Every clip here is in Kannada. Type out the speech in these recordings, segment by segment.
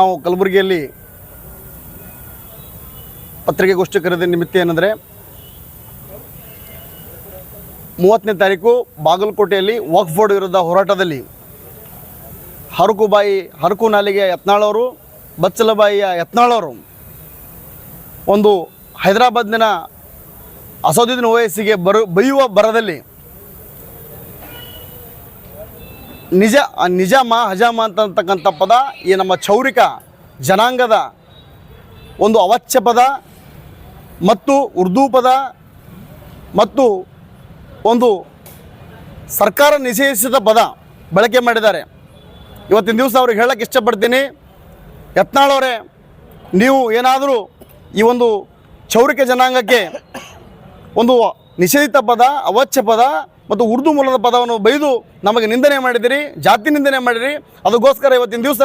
ನಾವು ಕಲಬುರಗಿಯಲ್ಲಿ ಪತ್ರಿಕೆಗೋಷ್ಠಿ ಕರೆದ ನಿಮಿತ್ತ ಏನಂದರೆ ಮೂವತ್ತನೇ ತಾರೀಕು ಬಾಗಲಕೋಟೆಯಲ್ಲಿ ವಕ್ಫ್ ಬೋರ್ಡ್ ವಿರುದ್ಧ ಹೋರಾಟದಲ್ಲಿ ಹರಕುಬಾಯಿ ಹರಕು ನಾಲಿಗೆ ಯತ್ನಾಳವರು ಬಚ್ಚಲಬಾಯಿಯ ಯತ್ನಾಳವರು ಒಂದು ಹೈದರಾಬಾದ್ನ ಅಸದುದ್ದೀನ್ ಓವೈಸಿಗೆ ಬರು ಬೈಯುವ ಬರದಲ್ಲಿ ನಿಜ ನಿಜ ನಿಜಾಮ ಹಜಾಮ ಅಂತಕ್ಕಂಥ ಪದ ಈ ನಮ್ಮ ಚೌರಿಕ ಜನಾಂಗದ ಒಂದು ಅವಾಚ್ಯ ಪದ ಮತ್ತು ಉರ್ದು ಪದ ಮತ್ತು ಒಂದು ಸರ್ಕಾರ ನಿಷೇಧಿಸಿದ ಪದ ಬಳಕೆ ಮಾಡಿದ್ದಾರೆ. ಇವತ್ತಿನ ದಿವಸ ಅವ್ರಿಗೆ ಹೇಳಕ್ಕೆ ಇಷ್ಟಪಡ್ತೀನಿ. ಯತ್ನಾಳವರೇ ನೀವು ಏನಾದರೂ ಈ ಒಂದು ಚೌರಿಕ ಜನಾಂಗಕ್ಕೆ ಒಂದು ನಿಷೇಧಿತ ಪದ, ಅವಾಚ್ಯ ಪದ ಮತ್ತು ಉರ್ದು ಮೂಲದ ಪದವನ್ನು ಬೈದು ನಮಗೆ ನಿಂದನೆ ಮಾಡಿದಿರಿ, ಜಾತಿ ನಿಂದನೆ ಮಾಡಿರಿ ಅದಕ್ಕೋಸ್ಕರ ಇವತ್ತಿನ ದಿವಸ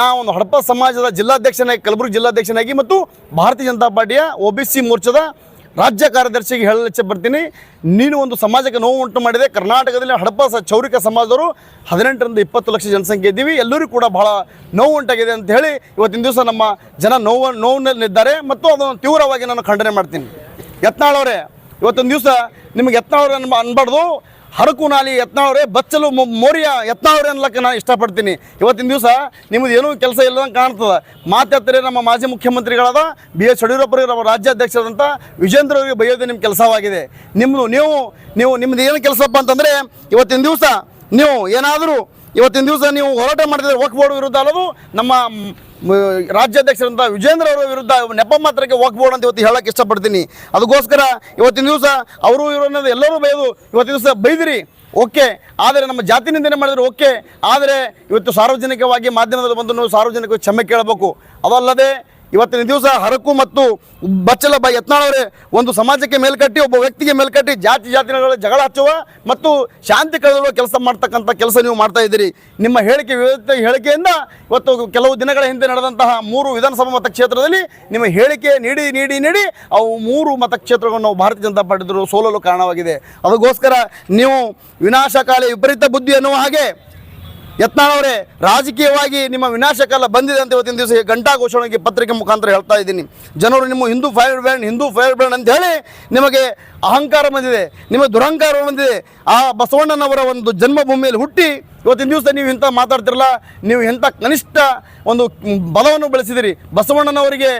ನಾವು ಒಂದು ಹಡಪ ಸಮಾಜದ ಜಿಲ್ಲಾಧ್ಯಕ್ಷನಾಗಿ, ಕಲಬುರಗಿ ಜಿಲ್ಲಾಧ್ಯಕ್ಷನಾಗಿ ಮತ್ತು ಭಾರತೀಯ ಜನತಾ ಪಾರ್ಟಿಯ ಒ ಬಿ ಮೋರ್ಚಾದ ರಾಜ್ಯ ಕಾರ್ಯದರ್ಶಿಗೆ ಹೇಳಲಿಕ್ಕೆ ಬರ್ತೀನಿ. ನೀನು ಒಂದು ಸಮಾಜಕ್ಕೆ ನೋವು ಉಂಟು ಮಾಡಿದೆ. ಕರ್ನಾಟಕದಲ್ಲಿ ಹಡಪ ಸ ಚೌರಿಕ ಸಮಾಜದವರು ಹದಿನೆಂಟರಿಂದ ಇಪ್ಪತ್ತು ಲಕ್ಷ ಜನಸಂಖ್ಯೆ ಇದ್ದೀವಿ. ಎಲ್ಲರಿಗೂ ಕೂಡ ಬಹಳ ನೋವು ಉಂಟಾಗಿದೆ ಅಂತ ಹೇಳಿ ಇವತ್ತಿನ ದಿವಸ ನಮ್ಮ ಜನ ನೋವು, ನೋವಿನಲ್ಲಿದ್ದಾರೆ. ಮತ್ತು ಅದನ್ನು ತೀವ್ರವಾಗಿ ನಾನು ಖಂಡನೆ ಮಾಡ್ತೀನಿ. ಯತ್ನಾಳವರೇ ಇವತ್ತೊಂದು ದಿವಸ ನಿಮಗೆ ಯತ್ನಾವ್ರ ಅನ್ಬ ಅನ್ಬಾರ್ದು. ಹರಕು ನಾಲಿ ಯತ್ನಾಳವ್ರೆ ಬಚ್ಚಲು ಮೋರಿಯ ಯತ್ನಾವ್ರೆ ಅನ್ಲಕ್ಕೆ ನಾನು ಇಷ್ಟಪಡ್ತೀನಿ. ಇವತ್ತಿನ ದಿವಸ ನಿಮ್ಮದು ಏನೂ ಕೆಲಸ ಇಲ್ಲದಂಗೆ ಕಾಣ್ತದೆ. ಮಾತಾಡ್ತಾರೆ ನಮ್ಮ ಮಾಜಿ ಮುಖ್ಯಮಂತ್ರಿಗಳಾದ ಬಿ ಎಸ್ ಯಡಿಯೂರಪ್ಪರಿಗೆ ನಮ್ಮ ರಾಜ್ಯಾಧ್ಯಕ್ಷರಾದಂಥ ವಿಜೇಂದ್ರ ಅವರಿಗೆ ಬೈಯೋದು ನಿಮ್ಮ ಕೆಲಸವಾಗಿದೆ. ನಿಮ್ಮದು ನೀವು ನೀವು ನಿಮ್ಮದು ಏನು ಕೆಲಸಪ್ಪ ಅಂತಂದರೆ ಇವತ್ತಿನ ದಿವಸ ನೀವು ಏನಾದರೂ, ಇವತ್ತಿನ ದಿವಸ ನೀವು ಹೋರಾಟ ಮಾಡಿದರೆ ವಕ್ ವಿರುದ್ಧ ಅಲ್ಲದು ನಮ್ಮ ರಾಜ್ಯಾಧ್ಯಕ್ಷರಂತ ವಿಜೇಂದ್ರ ಅವರ ವಿರುದ್ಧ ನೆಪ ಮಾತ್ರಕ್ಕೆ ಹೋಗ್ಬೋದು ಅಂತ ಇವತ್ತು ಹೇಳಕ್ಕೆ ಇಷ್ಟಪಡ್ತೀನಿ. ಅದಕ್ಕೋಸ್ಕರ ಇವತ್ತಿನ ದಿವಸ ಅವರು ಇವರು ಎಲ್ಲರೂ ಬೈದು ಇವತ್ತಿನ ದಿವಸ ಬೈದಿರಿ. ಓಕೆ. ಆದರೆ ನಮ್ಮ ಜಾತಿ ನಿಂದನೆ ಮಾಡಿದ್ರೆ ಓಕೆ. ಆದರೆ ಇವತ್ತು ಸಾರ್ವಜನಿಕವಾಗಿ ಮಾಧ್ಯಮದಲ್ಲಿ ಬಂದು ಸಾರ್ವಜನಿಕ ಕ್ಷಮೆ ಕೇಳಬೇಕು. ಅದಲ್ಲದೆ ಇವತ್ತಿನ ದಿವಸ ಹರಕು ಮತ್ತು ಬಚ್ಚಲ ಬ ಯತ್ನಾಳವರೇ ಒಂದು ಸಮಾಜಕ್ಕೆ ಮೇಲ್ಕಟ್ಟಿ, ಒಬ್ಬ ವ್ಯಕ್ತಿಗೆ ಮೇಲ್ಕಟ್ಟಿ, ಜಾತಿ ಜಾತಿಗಳ ಜಗಳ ಹಚ್ಚುವ ಮತ್ತು ಶಾಂತಿ ಕಳೆದಿರುವ ಕೆಲಸ ಮಾಡ್ತಕ್ಕಂಥ ಕೆಲಸ ನೀವು ಮಾಡ್ತಾ ಇದ್ದೀರಿ. ನಿಮ್ಮ ಹೇಳಿಕೆ ವಿರುದ್ಧ ಹೇಳಿಕೆಯಿಂದ ಇವತ್ತು ಕೆಲವು ದಿನಗಳ ಹಿಂದೆ ನಡೆದಂತಹ ಮೂರು ವಿಧಾನಸಭಾ ಮತಕ್ಷೇತ್ರದಲ್ಲಿ ನಿಮ್ಮ ಹೇಳಿಕೆ ನೀಡಿ ನೀಡಿ ನೀಡಿ ಅವು ಮೂರು ಮತಕ್ಷೇತ್ರಗಳನ್ನು ನಾವು ಭಾರತೀಯ ಜನತಾ ಸೋಲಲು ಕಾರಣವಾಗಿದೆ. ಅದಕ್ಕೋಸ್ಕರ ನೀವು ವಿನಾಶಕಾಲಿ ವಿಪರೀತ ಬುದ್ಧಿ ಅನ್ನುವ ಹಾಗೆ ಯತ್ನಾಳವರೇ ರಾಜಕೀಯವಾಗಿ ನಿಮ್ಮ ವಿನಾಶಕ್ಕೆಲ್ಲ ಬಂದಿದೆ ಅಂತ ಇವತ್ತಿನ ದಿವಸ ಗಂಟಾ ಘೋಷಣೆಗೆ ಪತ್ರಿಕೆ ಮುಖಾಂತರ ಹೇಳ್ತಾ ಇದ್ದೀನಿ. ಜನರು ನಿಮ್ಮ Hindu firebrand Hindu firebrand ಅಂತ ಹೇಳಿ ನಿಮಗೆ ಅಹಂಕಾರ ಬಂದಿದೆ ನಿಮಗೆ ದುರಹಂಕಾರ ಬಂದಿದೆ. ಆ ಬಸವಣ್ಣನವರ ಒಂದು ಜನ್ಮಭೂಮಿಯಲ್ಲಿ ಹುಟ್ಟಿ ಇವತ್ತಿನ ದಿವಸ ನೀವು ಇಂಥ ಮಾತಾಡ್ತಿರಲ್ಲ, ನೀವು ಎಂಥ ಕನಿಷ್ಠ ಒಂದು ಬಲವನ್ನು ಬೆಳೆಸಿದಿರಿ. ಬಸವಣ್ಣನವರಿಗೆ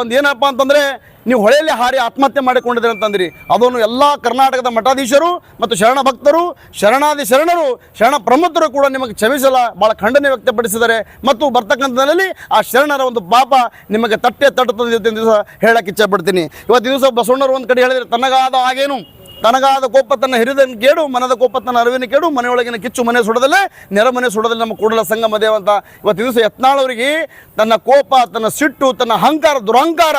ಒಂದು ಏನಪ್ಪ ಅಂತಂದರೆ, ನೀವು ಹೊಳೆಯಲ್ಲಿ ಹಾರಿ ಆತ್ಮಹತ್ಯೆ ಮಾಡಿಕೊಂಡಿದ್ದೀರಿ ಅಂತಂದ್ರಿ. ಅದನ್ನು ಎಲ್ಲ ಕರ್ನಾಟಕದ ಮಠಾಧೀಶರು ಮತ್ತು ಶರಣ ಭಕ್ತರು, ಶರಣಾದಿ ಶರಣರು, ಶರಣ ಪ್ರಮುಖರು ಕೂಡ ನಿಮಗೆ ಕ್ಷಮಿಸಲ. ಭಾಳ ಖಂಡನೆ ವ್ಯಕ್ತಪಡಿಸಿದ್ದಾರೆ. ಮತ್ತು ಬರ್ತಕ್ಕಂಥದ್ದರಲ್ಲಿ ಆ ಶರಣರ ಒಂದು ಪಾಪ ನಿಮಗೆ ತಟ್ಟೆ ತಟ್ಟುತ್ತದೆ ಇವತ್ತಿನ ದಿವಸ ಹೇಳಕ್ಕೆ ಇಚ್ಛೆ ಪಡ್ತೀನಿ. ಇವತ್ತು ದಿವಸ ಬಸವಣ್ಣರು ಒಂದು ಕಡೆ ಹೇಳಿದರೆ ತನಗಾದ ಹಾಗೇನು? ತನಗಾದ ಕೋಪ ತನ್ನ ಹಿರಿದನ್ನು ಕೇಡು, ಮನದ ಕೋಪ ತನ್ನ ಅರಿವಿನ ಕೇಡು, ಮನೆಯೊಳಗಿನ ಕಿಚ್ಚು ಮನೆ ಸುಡದಲ್ಲೇ, ನೆರ ಮನೆ ಸುಡದಲ್ಲಿ ನಮ್ಮ ಕೂಡಲ ಸಂಗಮ ದೇವಂತ. ಇವತ್ತು ದಿವಸ ಯತ್ನಾಳವರಿಗೆ ತನ್ನ ಕೋಪ, ತನ್ನ ಸಿಟ್ಟು, ತನ್ನ ಅಹಂಕಾರ, ದುರಹಂಕಾರ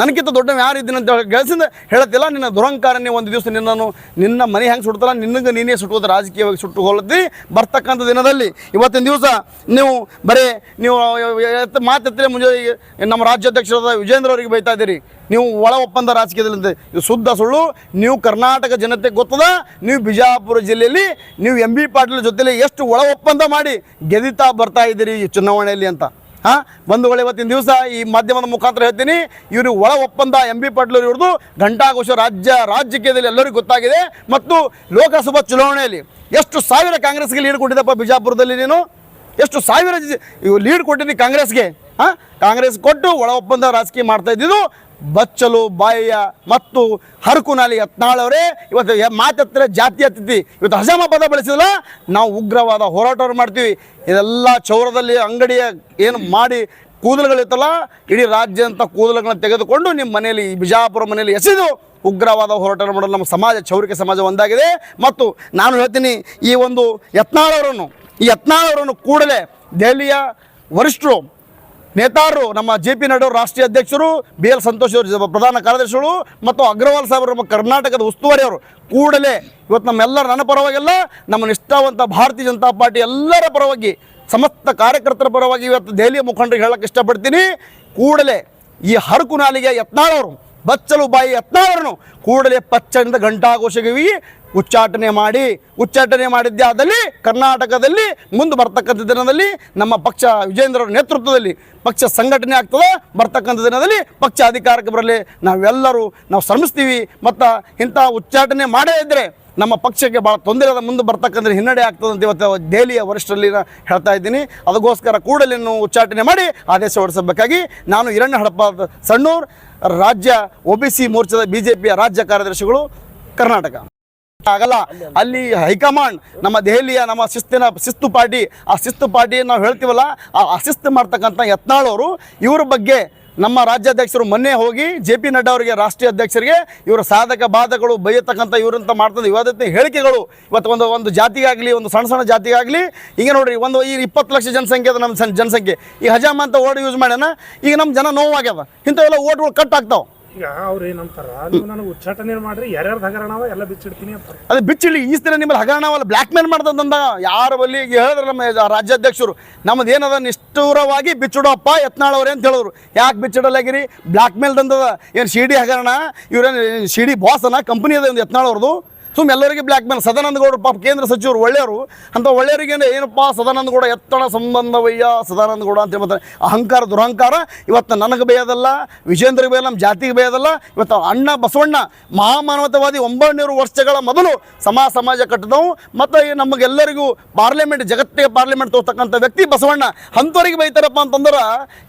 ನನಗಿಂತ ದೊಡ್ಡ ಯಾರು ಇದ್ದೀನಿ ಅಂತ ಹೇಳಿ ಗೆಲ್ಸಿಂದ ಹೇಳತ್ತಿಲ್ಲ. ನಿನ್ನ ದುರಂಕಾರನೇ ಒಂದು ದಿವಸ ನಿನ್ನನ್ನು ನಿನ್ನ ಮನೆ ಹೆಂಗೆ ಸುಡ್ತಲ್ಲ ನಿನ್ನಗೆ ನೀನೇ ಸುಟ್ಟುವುದು ರಾಜಕೀಯವಾಗಿ ಸುಟ್ಟುಕೊಳ್ಳಿ ಬರ್ತಕ್ಕಂಥ ದಿನದಲ್ಲಿ. ಇವತ್ತಿನ ದಿವಸ ನೀವು ಬರೀ ನೀವು ಮಾತೆತ್ತರೆ ಮುಂಜಾನೆ ನಮ್ಮ ರಾಜ್ಯಾಧ್ಯಕ್ಷರಾದ ವಿಜೇಂದ್ರ ಅವರಿಗೆ ಬೈತಾ ಇದ್ದೀರಿ. ನೀವು ಒಳ ಒಪ್ಪಂದ ರಾಜಕೀಯದಲ್ಲಿ ಶುದ್ಧ ಸುಳ್ಳು. ನೀವು ಕರ್ನಾಟಕ ಜನತೆ ಗೊತ್ತದ? ನೀವು ಬಿಜಾಪುರ ಜಿಲ್ಲೆಯಲ್ಲಿ ನೀವು ಎಂ ಬಿ ಪಾಟೀಲ್ ಜೊತೆಲಿ ಎಷ್ಟು ಒಳ ಒಪ್ಪಂದ ಮಾಡಿ ಗೆದಿತಾ ಬರ್ತಾ ಇದ್ದೀರಿ ಈ ಚುನಾವಣೆಯಲ್ಲಿ ಅಂತ. ಹಾಂ? ಬಂಧುಗಳು ಇವತ್ತಿನ ದಿವಸ ಈ ಮಾಧ್ಯಮದ ಮುಖಾಂತರ ಹೇಳ್ತೀನಿ. ಇವರು ಒಳ ಒಪ್ಪಂದ ಎಂ ಬಿ ಪಾಟೀಲ್ ಇವ್ರದ್ದು ಘಂಟಾಘೋಷ ರಾಜ್ಯ ರಾಜಕೀಯದಲ್ಲಿ ಎಲ್ಲರಿಗೂ ಗೊತ್ತಾಗಿದೆ. ಮತ್ತು ಲೋಕಸಭಾ ಚುನಾವಣೆಯಲ್ಲಿ ಎಷ್ಟು ಸಾವಿರ ಕಾಂಗ್ರೆಸ್ಗೆ ಲೀಡ್ ಕೊಟ್ಟಿದ್ದಪ್ಪ ಬಿಜಾಪುರದಲ್ಲಿ ನೀನು? ಎಷ್ಟು ಸಾವಿರ ಲೀಡ್ ಕೊಟ್ಟಿದ್ದಿ ಕಾಂಗ್ರೆಸ್ಗೆ, ಹಾಂ? ಕಾಂಗ್ರೆಸ್ ಕೊಟ್ಟು ಒಳ ಒಪ್ಪಂದ ರಾಜಕೀಯ ಮಾಡ್ತಾ ಇದ್ದಿದ್ದು ಬಚ್ಚಲು, ಬಾಯಿಯ ಮತ್ತು ಹರಕು ನಾಲಿ ಯತ್ನಾಳವರೇ. ಇವತ್ತು ಮಾತತ್ರ ಜಾತಿ ಅತಿಥಿ. ಇವತ್ತು ಹಜಾಮ ಪದ ಬಳಸಿದಲ್ಲ ನಾವು ಉಗ್ರವಾದ ಹೋರಾಟವನ್ನು ಮಾಡ್ತೀವಿ. ಇದೆಲ್ಲ ಚೌರದಲ್ಲಿ ಅಂಗಡಿಯ ಏನು ಮಾಡಿ ಕೂದಲುಗಳಿತ್ತಲ್ಲ, ಇಡೀ ರಾಜ್ಯ ಅಂತ ಕೂದಲುಗಳನ್ನ ತೆಗೆದುಕೊಂಡು ನಿಮ್ಮ ಮನೆಯಲ್ಲಿ ಬಿಜಾಪುರ ಮನೆಯಲ್ಲಿ ಎಸೆದು ಉಗ್ರವಾದ ಹೋರಾಟ ಮಾಡಲು ನಮ್ಮ ಸಮಾಜ ಚೌರಿಕೆ ಸಮಾಜ ಒಂದಾಗಿದೆ. ಮತ್ತು ನಾನು ಹೇಳ್ತೀನಿ, ಈ ಒಂದು ಯತ್ನಾಳವರನ್ನು, ಈ ಯತ್ನಾಳವರನ್ನು ಕೂಡಲೇ ದೆಹಲಿಯ ವರಿಷ್ಠರು ನೇತಾರರು ನಮ್ಮ ಜೆ ಪಿ ನಡ್ಡವರು ರಾಷ್ಟ್ರೀಯ ಅಧ್ಯಕ್ಷರು ಬಿ ಎಲ್ ಸಂತೋಷ್ ಅವರು ಪ್ರಧಾನ ಕಾರ್ಯದರ್ಶಿಗಳು ಮತ್ತು ಅಗ್ರವಾಲ್ ಸಾಹೇಬರು ನಮ್ಮ ಕರ್ನಾಟಕದ ಉಸ್ತುವಾರಿ ಅವರು. ಕೂಡಲೇ ಇವತ್ತು ನಮ್ಮೆಲ್ಲರ ನನ್ನ ಪರವಾಗಿಲ್ಲ, ನಮ್ಮ ನಿಷ್ಠಾವಂತ ಭಾರತೀಯ ಜನತಾ ಪಾರ್ಟಿ ಎಲ್ಲರ ಪರವಾಗಿ, ಸಮಸ್ತ ಕಾರ್ಯಕರ್ತರ ಪರವಾಗಿ ಇವತ್ತು ದೆಹಲಿಯ ಮುಖಂಡರಿಗೆ ಹೇಳಕ್ಕೆ ಇಷ್ಟಪಡ್ತೀನಿ. ಕೂಡಲೇ ಈ ಹರಕು ನಾಲಿಗೆ ಯತ್ನಾಳವರು ಬಚ್ಚಲು ಬಾಯಿ ಯತ್ನಾಳರನ್ನು ಕೂಡಲೇ ಪಚ್ಚನಿಂದ ಘಂಟಾಘೋಷಗವಿ ಉಚ್ಚಾಟನೆ ಮಾಡಿ, ಉಚ್ಚಾಟನೆ ಮಾಡಿದ್ದೇ ಆದಲ್ಲಿ ಕರ್ನಾಟಕದಲ್ಲಿ ಮುಂದೆ ಬರ್ತಕ್ಕಂಥ ದಿನದಲ್ಲಿ ನಮ್ಮ ಪಕ್ಷ ವಿಜೇಂದ್ರ ನೇತೃತ್ವದಲ್ಲಿ ಪಕ್ಷ ಸಂಘಟನೆ ಆಗ್ತದೆ. ಬರ್ತಕ್ಕಂಥ ದಿನದಲ್ಲಿ ಪಕ್ಷ ಅಧಿಕಾರಕ್ಕೆ ಬರಲಿ. ನಾವೆಲ್ಲರೂ ನಾವು ಶ್ರಮಿಸ್ತೀವಿ. ಮತ್ತು ಇಂಥ ಉಚ್ಚಾಟನೆ ಮಾಡೇ ಇದ್ದರೆ ನಮ್ಮ ಪಕ್ಷಕ್ಕೆ ಭಾಳ ತೊಂದರೆ ಮುಂದೆ ಬರ್ತಕ್ಕಂಥ ಹಿನ್ನಡೆ ಆಗ್ತದೆ ಅಂತ ಇವತ್ತು ದೆಹಲಿಯ ವರಿಷ್ಠರಲ್ಲಿ ಹೇಳ್ತಾ ಇದ್ದೀನಿ. ಅದಕ್ಕೋಸ್ಕರ ಕೂಡಲೇ ಉಚ್ಚಾಟನೆ ಮಾಡಿ ಆದೇಶ ಹೊರಡಿಸಬೇಕಾಗಿ ನಾನು ಹಿರಣ್ಯ ಹಡಪ ಸಣ್ಣೂರ್, ರಾಜ್ಯ ಒ ಬಿ ಸಿ ಮೋರ್ಚಾದ ಬಿ ಜೆ ಪಿಯ ರಾಜ್ಯ ಕಾರ್ಯದರ್ಶಿಗಳು ಕರ್ನಾಟಕ. ಆಗಲ್ಲ, ಅಲ್ಲಿ ಹೈಕಮಾಂಡ್, ನಮ್ಮ ದೆಹಲಿಯ ನಮ್ಮ ಶಿಸ್ತಿನ ಶಿಸ್ತು ಪಾರ್ಟಿ, ಆ ಶಿಸ್ತು ಪಾರ್ಟಿ ನಾವು ಹೇಳ್ತೀವಲ್ಲ, ಆ ಅಶಿಸ್ತು ಮಾಡ್ತಕ್ಕಂಥ ಯತ್ನಾಳ್ ಅವರು, ಇವ್ರ ಬಗ್ಗೆ ನಮ್ಮ ರಾಜ್ಯಾಧ್ಯಕ್ಷರು ಮೊನ್ನೆ ಹೋಗಿ ಜೆ ಪಿ ನಡ್ಡಾ ಅವರಿಗೆ ರಾಷ್ಟ್ರೀಯ ಅಧ್ಯಕ್ಷರಿಗೆ ಇವರ ಸಾಧಕ ಬಾಧಕಗಳು ಬೈಯತಕ್ಕಂಥ ಇವರಂತ ಮಾಡ್ತದೆ ವಿವಾದಿತ ಹೇಳಿಕೆಗಳು. ಇವತ್ತು ಒಂದು ಒಂದು ಜಾತಿಗಾಗಲಿ, ಒಂದು ಸಣ್ಣ ಸಣ್ಣ ಜಾತಿಗಾಗಲಿ ಈಗ ನೋಡ್ರಿ, ಒಂದು ಈ ಇಪ್ಪತ್ತು ಲಕ್ಷ ಜನಸಂಖ್ಯೆ ಅದ ನಮ್ಮ ಜನಸಂಖ್ಯೆ. ಈ ಹಜಾಮ ಅಂತ ವರ್ಡ್ ಯೂಸ್ ಮಾಡ್ಯಾನ, ಈಗ ನಮ್ಮ ಜನ ನೋವಾಗ್ಯದ ಇಂಥವೆಲ್ಲ ಓಟ್ಗಳು ಕಟ್ ಆಗ್ತಾವೆ. ಈಗ ಅವ್ರು ಏನಂತಾರ? ನೀವು ನನಗೆ ಉಚ್ಚಾಟನೆ ಮಾಡ್ರಿ, ಯಾರ್ಯಾರ್ದು ಹಗರಣವ ಎಲ್ಲ ಬಿಚ್ಚಿಡ್ತೀನಿ ಅಂತಾರೆ. ಅದೇ ಬಿಚ್ಚಿಳಿ ಈ ದಿನ ನಿಮ್ಮಲ್ಲಿ ಹಗರಣವಲ್ಲ ಬ್ಲ್ಯಾಕ್ ಮೇಲ್ ಮಾಡ್ದಂದ ಯಾರ ಬಲ್ಲಿ ಹೇಳಿದ್ರೆ ನಮ್ಮ ರಾಜ್ಯಾಧ್ಯಕ್ಷರು, ನಮ್ದು ಏನದ, ನಿಷ್ಠೂರವಾಗಿ ಬಿಚ್ಚಿಡೋಪ್ಪ ಯತ್ನಾಳವ್ರೆ ಅಂತ ಹೇಳಿದ್ರು. ಯಾಕೆ ಬಿಚ್ಚಿಡಲಾಗಿರಿ? ಬ್ಲ್ಯಾಕ್ ಮೇಲ್ ದಂದದ ಏನು ಶಿಡಿ ಹಗರಣ, ಇವ್ರೇನು ಶಿಡಿ ಬಾಸ್ ಅನ್ನ ಕಂಪ್ನಿ ಅದ ಒಂದು ಯತ್ನಾಳವ್ರದ್ದು ಸುಮ್ ಎಲ್ಲರಿಗೆ ಬ್ಲ್ಯಾಕ್ ಮೇಲ್ ಸದಾನಂದ ಗೌಡರು ಪಾಪ ಕೇಂದ್ರ ಸಚಿವರು, ಒಳ್ಳೆಯವರು. ಅಂತ ಒಳ್ಳೆಯವರಿಗೆ ಏನಪ್ಪ, ಸದಾನಂದ ಗೌಡ ಎತ್ತಣ ಸಂಬಂಧವಯ್ಯ, ಸದಾನಂದ ಗೌಡ ಅಂತ ಹೇಳ್ತಾರೆ ಅಹಂಕಾರ, ದುರಹಂಕಾರ, ಇವತ್ತು ನನಗೆ ಬೇಯದಲ್ಲ, ವಿಜೇಂದ್ರಿಗೆ ಬೇಯಲ್ಲ, ನಮ್ಮ ಜಾತಿಗೆ ಬೇಯದಲ್ಲ, ಇವತ್ತು ಅಣ್ಣ ಬಸವಣ್ಣ ಮಹಾಮಾನವತವಾದಿ ಒಂಬೈನೂರು ವರ್ಷಗಳ ಮೊದಲು ಸಮಾಜ ಸಮಾಜ ಕಟ್ಟಿದವು. ಮತ್ತು ನಮಗೆಲ್ಲರಿಗೂ ಪಾರ್ಲಿಮೆಂಟ್ ಜಗತ್ತಿಗೆ ಪಾರ್ಲಿಮೆಂಟ್ ತೋರ್ತಕ್ಕಂಥ ವ್ಯಕ್ತಿ ಬಸವಣ್ಣ, ಅಂಥವರಿಗೆ ಬೈತಾರಪ್ಪ ಅಂತಂದ್ರೆ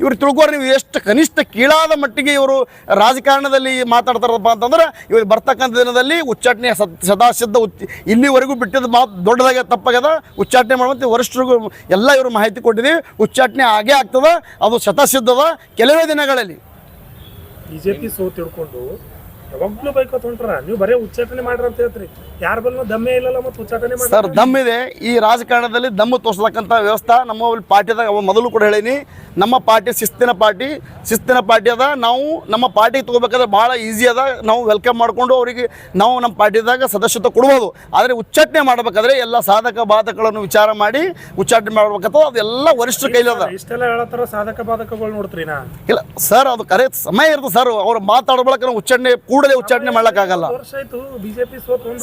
ಇವ್ರು ತಿಳ್ಕೊರಿ ನೀವು ಎಷ್ಟು ಕನಿಷ್ಠ ಕೀಳಾದ ಮಟ್ಟಿಗೆ ಇವರು ರಾಜಕಾರಣದಲ್ಲಿ ಮಾತಾಡ್ತಾರಪ್ಪ ಅಂತಂದ್ರೆ, ಇವ್ರು ಬರ್ತಕ್ಕಂಥ ದಿನದಲ್ಲಿ ಉಚ್ಚಾಟನೆಯ ಸದ್ ಸದಾ ಸಿದ್ಧ ಉಚ್ ಇಲ್ಲಿವರೆಗೂ ಬಿಟ್ಟಿದ್ದು ಮಾತು ದೊಡ್ಡದಾಗ ತಪ್ಪಾಗ್ಯದ. ಉಚ್ಚಾಟನೆ ಮಾಡುವಂತೆ ವರಿಷ್ಠರಿಗೂ ಎಲ್ಲ ಇವರು ಮಾಹಿತಿ ಕೊಟ್ಟಿದ್ದೀವಿ. ಉಚ್ಚಾಟನೆ ಆಗೇ ಆಗ್ತದ. ಅದು ಶತಸಿದ್ಧದ ಕೆಲವೇ ದಿನಗಳಲ್ಲಿ. ಬಿಜೆಪಿ ಸೋತಿಡ್ಕೊಂಡು ಯಾವಾಗ್ಲೂ ಬೈಕ್ ಹೊಂಟ್ರ ನೀವು ಬರೇ ಉಚ್ಚಾಟನೆ ಮಾಡ್ರಿ ಅಂತ ಹೇಳ್ತೀರಿ. ಯಾರ ಬಲ್ಲ ದಮ್ಮೆ ಇಲ್ಲಲ್ಲ ಮತ್ತೆ ಉಚ್ಚಾಟನೆ ಮಾಡಿ ಸರ್ ದಮ್ ಇದೆ. ಈ ರಾಜಕಾರಣದಲ್ಲಿ ದಮ್ಮು ತೋರಿಸತಕ್ಕಂತ ವ್ಯವಸ್ಥೆ ನಮ್ಮ ಪಾರ್ಟಿದಾಗ ಮೊದಲು ಕೂಡ ಹೇಳೀನಿ. ನಮ್ಮ ಪಾರ್ಟಿ ಶಿಸ್ತಿನ ಪಾರ್ಟಿ. ಶಿಸ್ತಿನ ಪಾರ್ಟಿ ಅದ. ನಾವು ನಮ್ಮ ಪಾರ್ಟಿಗೆ ತೊಗೋಬೇಕಾದ್ರೆ ಭಾಳ ಈಸಿ ಅದ. ನಾವು ವೆಲ್ಕಮ್ ಮಾಡಿಕೊಂಡು ಅವರಿಗೆ ನಾವು ನಮ್ಮ ಪಾರ್ಟಿದಾಗ ಸದಸ್ಯತ್ವ ಕೊಡ್ಬೋದು. ಆದರೆ ಉಚ್ಚಾಟನೆ ಮಾಡಬೇಕಾದ್ರೆ ಎಲ್ಲ ಸಾಧಕ ಬಾಧಕಗಳನ್ನು ವಿಚಾರ ಮಾಡಿ ಉಚ್ಚಾಟನೆ ಮಾಡಬೇಕಂತ ಅದೆಲ್ಲ ವರಿಷ್ಠರ ಕೈಲದ ಇಷ್ಟೆಲ್ಲ ಹೇಳತ್ತಾರ ಸಾಧಕ ಬಾಧಕಗಳು ನೋಡ್ತೀರಿ ನಾ. ಇಲ್ಲ ಸರ್ ಅದು ಕರೆ ಸಮಯ ಇರ್ತದೆ ಸರ್. ಅವ್ರು ಮಾತಾಡೋ ಬಳಕ ನಾವು ಉಚ್ಚಾಟನೆ ಕೂಡಲೇ ಉಚ್ಚಾಟನೆ ಒಂದು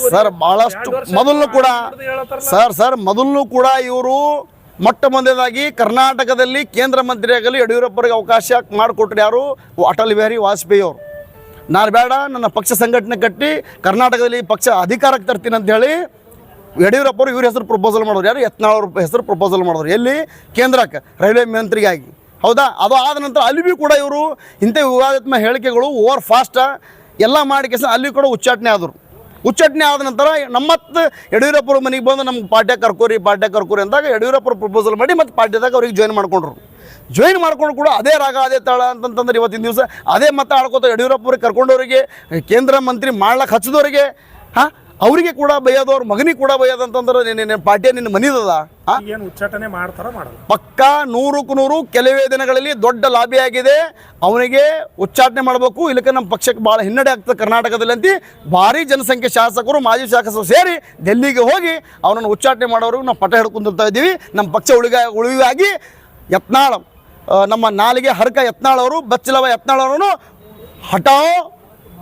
ಸರ್ ಬಹಳಷ್ಟು ಮೊದಲು ಕೂಡ ಸರ್ ಸರ್ ಮೊದಲು ಕೂಡ ಇವರು ಮೊಟ್ಟ ಮೊದಲನೇದಾಗಿ ಕರ್ನಾಟಕದಲ್ಲಿ ಕೇಂದ್ರ ಮಂತ್ರಿ ಆಗಲಿ ಯಡಿಯೂರಪ್ಪರಿಗೆ ಅವಕಾಶ ಮಾಡಿಕೊಟ್ರು ಯಾರು? ಅಟಲ್ ಬಿಹಾರಿ ವಾಜಪೇಯಿ ಅವರು. ನಾನು ಬೇಡ ನನ್ನ ಪಕ್ಷ ಸಂಘಟನೆ ಕಟ್ಟಿ ಕರ್ನಾಟಕದಲ್ಲಿ ಪಕ್ಷ ಅಧಿಕಾರಕ್ಕೆ ತರ್ತೀನಿ ಅಂತ ಹೇಳಿ ಯಡಿಯೂರಪ್ಪರು ಇವ್ರ ಹೆಸರು ಪ್ರಪೋಸಲ್ ಮಾಡೋರು ಯಾರು? ಯತ್ನಾಳ್ ಅವ್ರ ಹೆಸರು ಪ್ರಪೋಸಲ್ ಮಾಡೋರು ಎಲ್ಲಿ? ಕೇಂದ್ರಕ್ಕೆ ರೈಲ್ವೆ ಮಂತ್ರಿಗಾಗಿ. ಹೌದಾ? ಅದು ಆದ ನಂತರ ಅಲ್ಲಿ ಕೂಡ ಇವರು ಇಂಥ ವಿವಾದಾತ್ಮಕ ಹೇಳಿಕೆಗಳು ಓವರ್ ಫಾಸ್ಟ ಎಲ್ಲ ಮಾಡಿ ಅಲ್ಲಿ ಕೂಡ ಉಚ್ಚಾಟನೆ ಆದರು. ಉಚ್ಚಾಟನೆ ಆದ ನಂತರ ನಮ್ಮತ್ತು ಯಡಿಯೂರಪ್ಪರ ಮನೆಗೆ ಬಂದು ನಮ್ಮ ಪಾಠ್ಯ ಕರ್ಕೋರಿ ಪಾಠ್ಯ ಕರ್ಕೋರಿ ಅಂದಾಗ ಯಡಿಯೂರಪ್ಪರು ಪ್ರಪೋಸಲ್ ಮಾಡಿ ಮತ್ತು ಪಾಠ್ಯದಾಗ ಅವ್ರಿಗೆ ಜಾಯ್ನ್ ಮಾಡ್ಕೊಂಡ್ರು. ಜಾಯ್ನ್ ಮಾಡ್ಕೊಂಡು ಕೂಡ ಅದೇ ರಾಗ, ಅದೇ ತಾಳ ಅಂತಂತಂದ್ರೆ ಇವತ್ತಿನ ದಿವಸ ಅದೇ ಮತ್ತೆ ಆಡ್ಕೋತ ಯಡಿಯೂರಪ್ಪರಿಗೆ ಕರ್ಕೊಂಡವರಿಗೆ ಕೇಂದ್ರ ಮಂತ್ರಿ ಮಾಡ್ಲಕ್ಕೆ ಹಚ್ಚಿದವರಿಗೆ ಹಾಂ? ಅವರಿಗೆ ಕೂಡ ಬೈಯೋದವ್ರ ಮಗನಿಗೆ ಕೂಡ ಬೈಯೋದಂತಂದ್ರೆ ನಿನ್ನ ಪಾರ್ಟಿಯ ನಿನ್ನ ಮನಿದದ ಏನು ಉಚ್ಚಾಟನೆ ಮಾಡ್ತಾರ ಮಾಡಲ್ಲ. ಪಕ್ಕಾ ನೂರಕ್ಕೂ ನೂರು ಕೆಲವೇ ದಿನಗಳಲ್ಲಿ ದೊಡ್ಡ ಲಾಬಿ ಆಗಿದೆ. ಅವನಿಗೆ ಉಚ್ಚಾಟನೆ ಮಾಡಬೇಕು. ಇಲ್ಲಕ್ಕೆ ನಮ್ಮ ಪಕ್ಷಕ್ಕೆ ಭಾಳ ಹಿನ್ನಡೆ ಆಗ್ತದೆ ಕರ್ನಾಟಕದಲ್ಲಿ ಅಂತ. ಭಾರಿ ಜನಸಂಖ್ಯೆ ಶಾಸಕರು ಮಾಜಿ ಶಾಸಕರು ಸೇರಿ ಡೆಲ್ಲಿಗೆ ಹೋಗಿ ಅವನನ್ನು ಉಚ್ಚಾಟನೆ ಮಾಡೋರು ನಾವು ಪಟ ಹಿಡ್ಕೊಂತ ಇದ್ದೀವಿ. ನಮ್ಮ ಪಕ್ಷ ಉಳಿಗ ಉಳಿವಾಗಿ ಯತ್ನಾಳ್ ನಮ್ಮ ನಾಲಿಗೆ ಹರಕ ಯತ್ನಾಳವರು ಬಚ್ಚಲವ ಯತ್ನಾಳ್ ಹಠಾ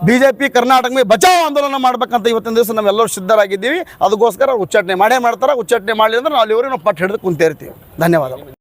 ಬಿ ಜೆ ಪಿ ಕರ್ನಾಟಕ ಮೇಲೆ ಬಚಾವ್ ಆಂದೋಲನ ಮಾಡ್ಬೇಕಂತ ಇವತ್ತಿನ ದಿವಸ ನಾವೆಲ್ಲರೂ ಸಿದ್ಧರಾಗಿದ್ದೀವಿ. ಅದಕ್ಕೋಸ್ಕರ ಉಚ್ಚಾಟನೆ ಮಾಡೇ ಮಾಡ್ತಾರೆ. ಉಚ್ಚಾಟನೆ ಮಾಡಲಿ ಅಂದ್ರೆ ನಾವು ಅಲ್ಲಿವರೆಗೆ ನಾವು ಪಟ್ಟು ಹಿಡಿದು ಕುಂತಿರ್ತೀವಿ ಧನ್ಯವಾದಗಳು.